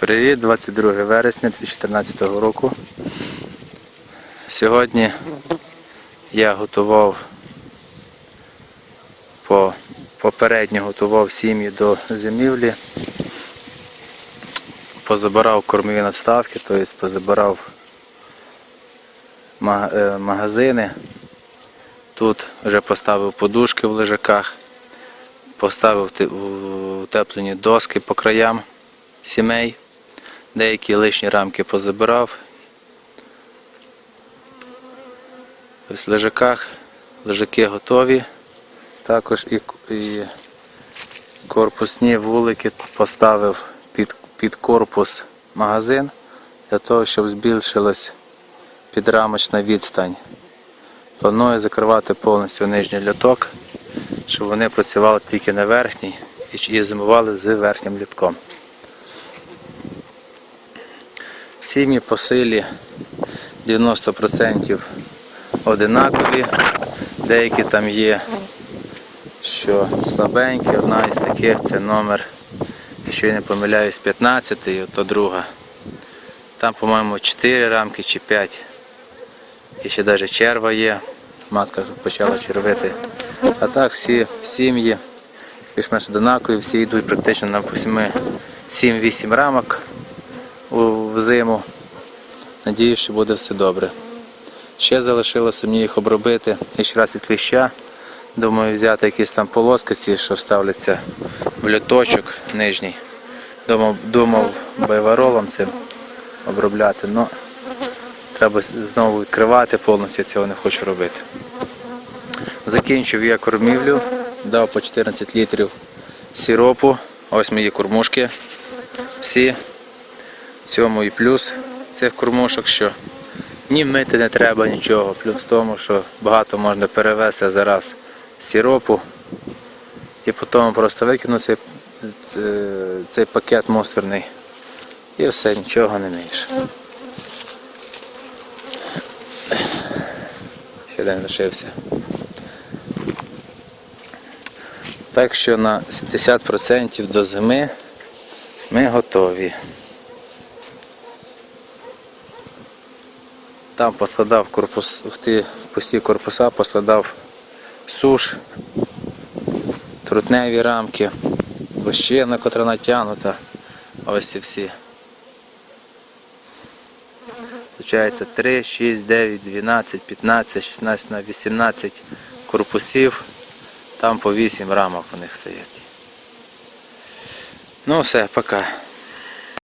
Привіт, 22 вересня 2014 року. Сьогодні я готував по, попередньо готував сім'ї до зимівлі. Позабирав кормові надставки, тобто позабирав е, магазини. Тут вже поставив подушки в лежаках, поставив утеплені доски по краям сімей. Деякі лишні рамки позабирав. В лежаках, лежаки готові. Також і, і корпусні вулики поставив під, під корпус магазин для того, щоб збільшилась підрамочна відстань. Планую закривати повністю нижній льоток, щоб вони працювали тільки на верхній і зимували з верхнім літком. Сім'ї по силі 90% одинакові, деякі там є, що слабенькі, одна із таких це номер, якщо я не помиляюсь, 15 то друга. Там, по-моєму, 4 рамки чи 5. І ще навіть черва є. Матка почала червити. А так всі сім'ї більш-менш одинакові, всі йдуть практично на 7-8 рамок у взиму. Надіюсь, що буде все добре. Ще залишилося мені їх обробити і ще раз від кліща. Думаю, взяти якісь там полоски, що ставляться в льоточок нижній. Думав, думав байваролом це обробляти, але треба знову відкривати повністю, цього не хочу робити. Закінчив я кормівлю, дав по 14 літрів сиропу. Ось мої кормушки. Всі. Цьому і плюс цих кормушок, що ні мити не треба нічого. Плюс в тому, що багато можна перевезти зараз сиропу і потім просто викину цей, е, цей пакет мусорний і все, нічого не миєш. Ще один лишився. Так що на 70% до зими ми готові. Там посадав корпус, в ті пусті корпуса, посадав суш, трутневі рамки, вощина, котра натягнута. Ось ці всі. Получається 3, 6, 9, 12, 15, 16, на 18 корпусів. Там по 8 рамок у них стоять. Ну все, пока.